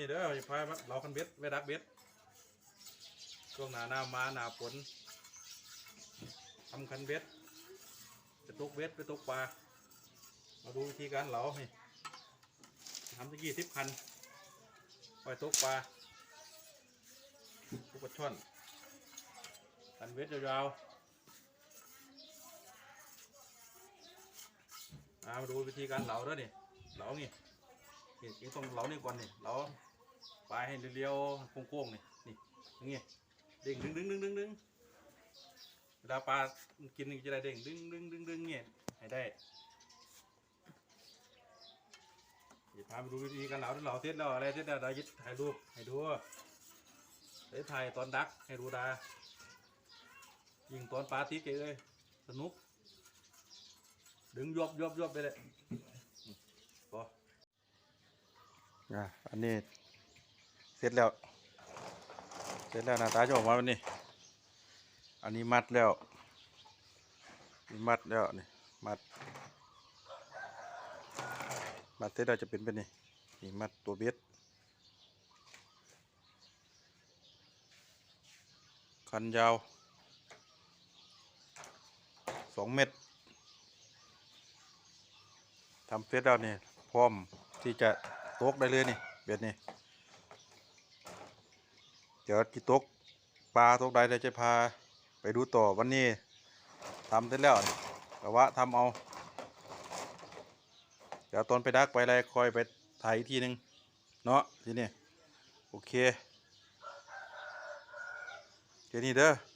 นี้เด้ออย่าพายมาเราคันเบ็ดไว้ดักเบ็ดช่วงหนาหน้ามาหนาฝนทำคันเบ็ดไปตกเบ็ดไปตกปลามาดูวิธีการเหลานี่ทำสักยี่สิบคันไปตกปลาทุกปลาช่อนคันเบ็ดยาวๆมาดูวิธีการเหลาด้วยนี่เหลานี่นี่ยังต้องเหลานี่ก่อนนี่เหลา ปลายให้เรียวๆโค้งๆนี่นี่อย่างเงี้ยเด้งดึงดึงดึงดึงดึงเวลาปลากินจะได้เด้งดึงดึงดึงดึงเงี้ยให้ได้เดี๋ยวพาไปดูวิธีการเหลาที่เหลาเสร็จแล้วอะไรเสร็จแล้วเรายึดถ่ายรูปให้ดูเดี๋ยวถ่ายตอนดักให้ดูดายิงตอนปลาตีเกเลยสนุก ดึงยบยบยบไปเลยพออะอันนี้ เสร็จแล้ว เสร็จแล้วหน้าตาจะออกมาแบบนี้ อันนี้มัดแล้วนี่มัดแล้วนี่มัด มัดเสร็จแล้วจะเป็นแบบนี้นี่มัดตัวเบ็ดคันยาวสองเม็ดทำเสร็จแล้วนี่พร้อมที่จะตกได้เลยนี่เบ็ดนี่ เดี๋ยวกี่ตกปลาตกใดเดี๋ยวจะพาไปดูต่อวันนี้ทำเสร็จแล้วแต่ว่าทำเอา เดี๋ยวตอนไปดักไปอะไรคอยไปถ่ายอีกทีหนึง เนาะทีนี้โอเค เจนี้เด้อ